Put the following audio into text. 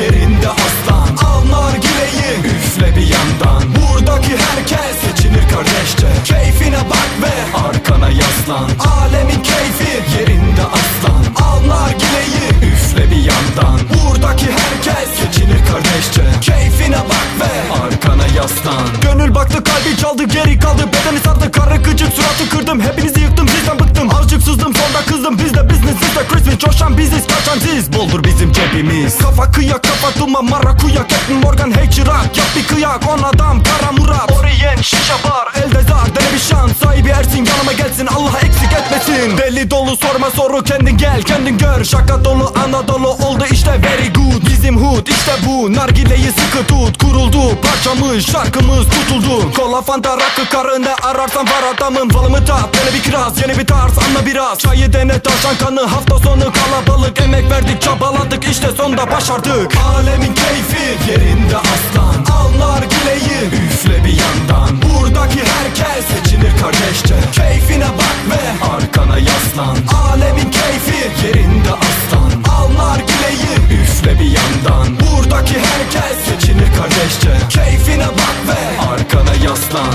yerinde aslan. Al nargileyi üfle bir yandan. Buradaki herkes geçinir kardeşçe. Keyfine bak ve arkana yaslan. Alemin keyfi yerinde aslan. Al nargileyi üfle bir yandan. Buradaki herkes geçinir kardeşçe. Keyfine bak ve arkana yaslan. Gönül baktı kalbi çaldı geri kaldı. Bedeni sardı karı gıcık suratı kırdım. Hepinizi Bizde Christmas Coşan biziz kaçan siz? Boldur bizim cebimiz. Kafa kıyak kafa duman marakuya Captain Morgan hey çırak. Yap bir kıyak on adam kara murat. Orient şişe bar. Elde zar dene bir şans Sahibi Ersin yanıma gelsin. Allah eksik etmesin. Deli dolu sorma soru kendin gel. Kendin gör Şaka dolu Anadolu oldu. İşte very good Hood işte bu nargileyi sıkı tut. Kuruldu parçamız şarkımız tutuldu. Kola fanta rakı karı ne ararsan var adamın Balımı tat dene bir kiraz yeni bir tarz anla biraz. Çayı dene taşan kanı. Hafta sonu kalabalık. Emek verdik çabaladık. İşte sonda başardık. Alemin keyfi yerinde aslan. Al nargileyi üfle bir yandan. Buradaki herkes geçinir kardeşçe. Keyfine bak ve arkana yaslan Keyfine bak ve arkana yaslan